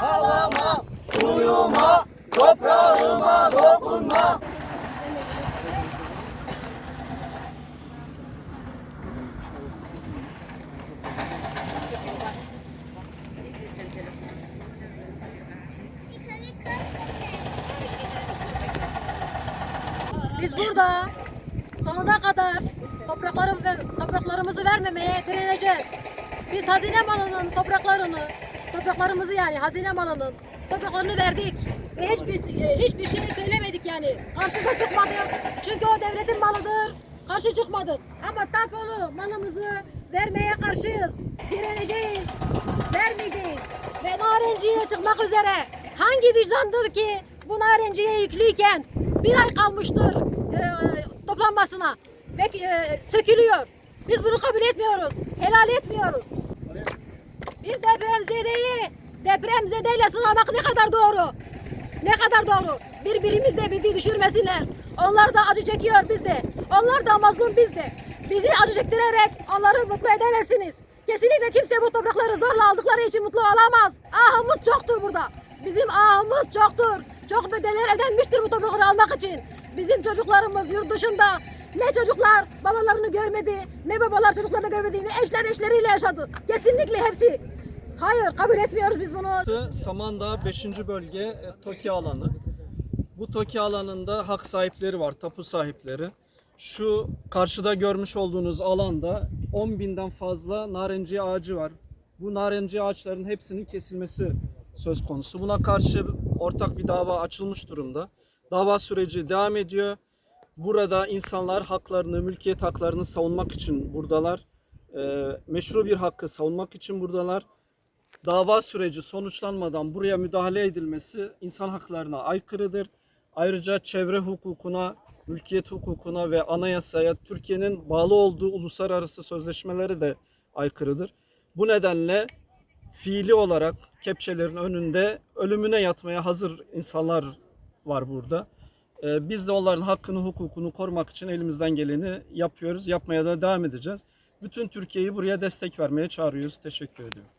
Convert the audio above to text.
havama, suyuma, toprağıma dokunma. Biz burada sonuna kadar toprakları topraklarımızı vermemeye direneceğiz. Biz hazine malının topraklarını, topraklarımızı yani hazine malının topraklarını verdik ve hiçbir hiçbir şey söylemedik yani. Karşıda çıkmadık. Çünkü o devletin malıdır. Karşı çıkmadık. Ama tapolu malımızı vermeye karşıyız. Direneceğiz. Vermeyeceğiz. Ve narenciye çıkmak üzere hangi vicdandır ki bu narenciye yüklüyken bir ay kalmıştır e, toplanmasına ve e, sökülüyor. Biz bunu kabul etmiyoruz. Helal etmiyoruz. Depremzedeyi depremzedeyle sınamak ne kadar doğru? Ne kadar doğru? Birbirimize bizi düşürmesinler. Onlar da acı çekiyor biz de. Onlar da mazlum biz de. Bizi acı çektirerek onları mutlu edemezsiniz. Kesinlikle kimse bu toprakları zorla aldıkları için mutlu olamaz. Ahımız çoktur burada. Bizim ahımız çoktur. Çok bedeller ödenmiştir bu toprakları almak için. Bizim çocuklarımız yurt dışında ne çocuklar babalarını görmedi, ne babalar çocuklarını görmedi, ne eşler eşleriyle yaşadı. Kesinlikle hepsi. Hayır kabul etmiyoruz biz bunu. Samandağ 5. bölge e, TOKİ alanı. Bu TOKİ alanında hak sahipleri var, tapu sahipleri. Şu karşıda görmüş olduğunuz alanda 10 binden fazla narenciye ağacı var. Bu narenciye ağaçların hepsinin kesilmesi söz konusu. Buna karşı ortak bir dava açılmış durumda. Dava süreci devam ediyor. Burada insanlar haklarını, mülkiyet haklarını savunmak için buradalar. Ee, meşru bir hakkı savunmak için buradalar dava süreci sonuçlanmadan buraya müdahale edilmesi insan haklarına aykırıdır. Ayrıca çevre hukukuna, mülkiyet hukukuna ve anayasaya Türkiye'nin bağlı olduğu uluslararası sözleşmeleri de aykırıdır. Bu nedenle fiili olarak kepçelerin önünde ölümüne yatmaya hazır insanlar var burada. Ee, Biz de onların hakkını, hukukunu korumak için elimizden geleni yapıyoruz. Yapmaya da devam edeceğiz. Bütün Türkiye'yi buraya destek vermeye çağırıyoruz. Teşekkür ediyorum.